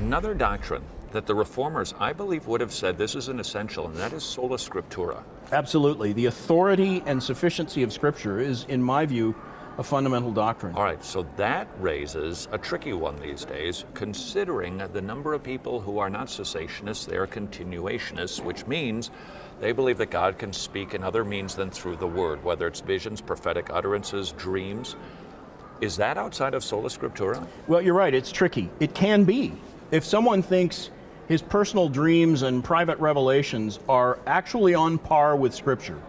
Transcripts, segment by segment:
Another doctrine that the reformers, I believe, would have said this is an essential, and that is sola scriptura. Absolutely. The authority and sufficiency of Scripture is, in my view, a fundamental doctrine. All right, so that raises a tricky one these days, considering the number of people who are not cessationists, they are continuationists, which means they believe that God can speak in other means than through the Word, whether it's visions, prophetic utterances, dreams. Is that outside of sola scriptura? Well, you're right, it's tricky. It can be. If someone thinks his personal dreams and private revelations are actually on par with Scripture,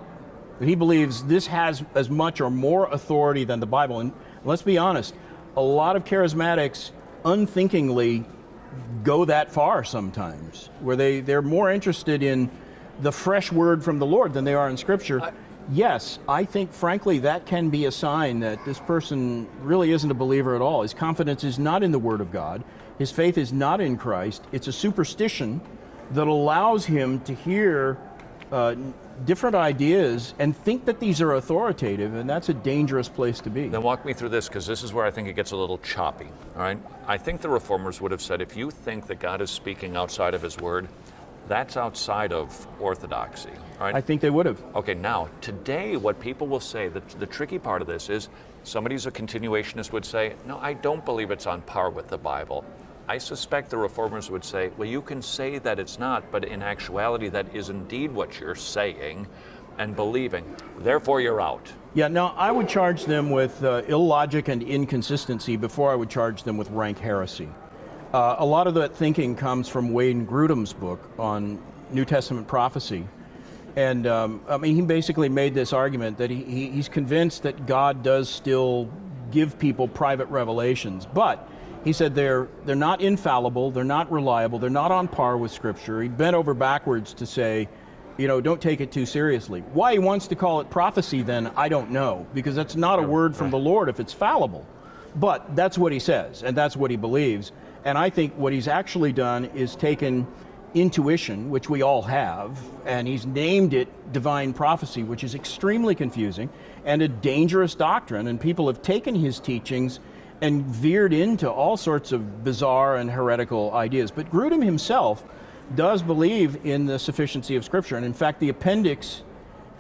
that he believes this has as much or more authority than the Bible. And let's be honest, a lot of charismatics unthinkingly go that far sometimes, where they, they're more interested in the fresh word from the Lord than they are in Scripture. yes, I think, frankly, that can be a sign that this person really isn't a believer at all. His confidence is not in the Word of God, his faith is not in Christ. It's a superstition that allows him to hear uh, different ideas and think that these are authoritative, and that's a dangerous place to be. Then walk me through this because this is where I think it gets a little choppy. All right. I think the reformers would have said if you think that God is speaking outside of his word, that's outside of orthodoxy. All right. I think they would have. Okay, now, today, what people will say, the, the tricky part of this is somebody who's a continuationist would say, No, I don't believe it's on par with the Bible. I suspect the reformers would say, Well, you can say that it's not, but in actuality, that is indeed what you're saying and believing. Therefore, you're out. Yeah, now I would charge them with uh, illogic and inconsistency before I would charge them with rank heresy. Uh, a lot of that thinking comes from Wayne Grudem's book on New Testament prophecy. And um, I mean, he basically made this argument that he, he, he's convinced that God does still give people private revelations, but he said they're, they're not infallible, they're not reliable, they're not on par with Scripture. He bent over backwards to say, you know, don't take it too seriously. Why he wants to call it prophecy, then, I don't know, because that's not a word from the Lord if it's fallible. But that's what he says, and that's what he believes. And I think what he's actually done is taken intuition, which we all have, and he's named it divine prophecy, which is extremely confusing and a dangerous doctrine. And people have taken his teachings and veered into all sorts of bizarre and heretical ideas. But Grudem himself does believe in the sufficiency of Scripture. And in fact, the appendix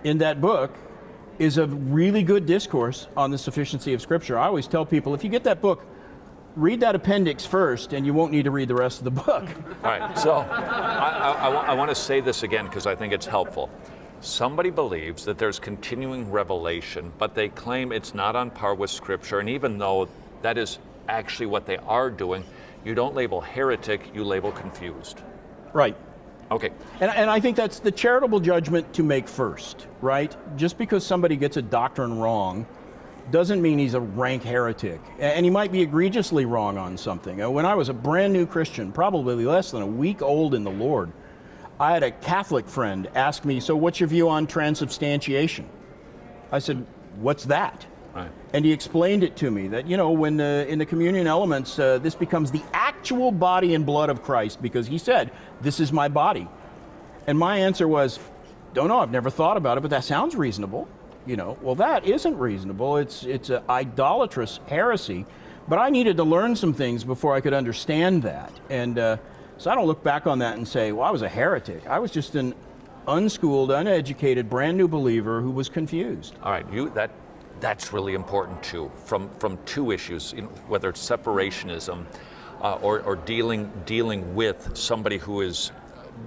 in that book is a really good discourse on the sufficiency of Scripture. I always tell people if you get that book, read that appendix first, and you won't need to read the rest of the book. All right, so I, I, I want to say this again because I think it's helpful. Somebody believes that there's continuing revelation, but they claim it's not on par with Scripture, and even though that is actually what they are doing, you don't label heretic, you label confused. Right. Okay. And, and I think that's the charitable judgment to make first, right? Just because somebody gets a doctrine wrong doesn't mean he's a rank heretic. And he might be egregiously wrong on something. Uh, When I was a brand new Christian, probably less than a week old in the Lord, I had a Catholic friend ask me, So, what's your view on transubstantiation? I said, What's that? Right. And he explained it to me that, you know, when uh, in the communion elements, uh, this becomes the actual body and blood of Christ because he said, This is my body. And my answer was, Don't know, I've never thought about it, but that sounds reasonable. You know, well, that isn't reasonable. It's, it's an idolatrous heresy. But I needed to learn some things before I could understand that. And uh, so I don't look back on that and say, Well, I was a heretic. I was just an unschooled, uneducated, brand new believer who was confused. All right, you that that's really important too. From from two issues, you know, whether it's separationism uh, or or dealing dealing with somebody who is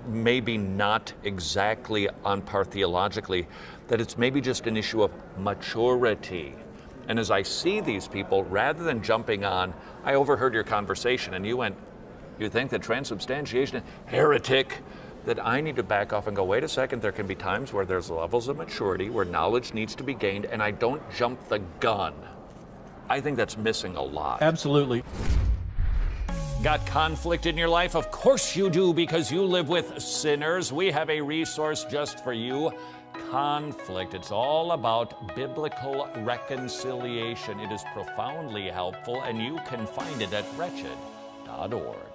maybe not exactly on par theologically, that it's maybe just an issue of maturity. And as I see these people, rather than jumping on, I overheard your conversation and you went, you think that transubstantiation, is heretic, that I need to back off and go, wait a second, there can be times where there's levels of maturity, where knowledge needs to be gained, and I don't jump the gun. I think that's missing a lot. Absolutely. Got conflict in your life? Of course you do, because you live with sinners. We have a resource just for you. Conflict. It's all about biblical reconciliation. It is profoundly helpful, and you can find it at wretched.org.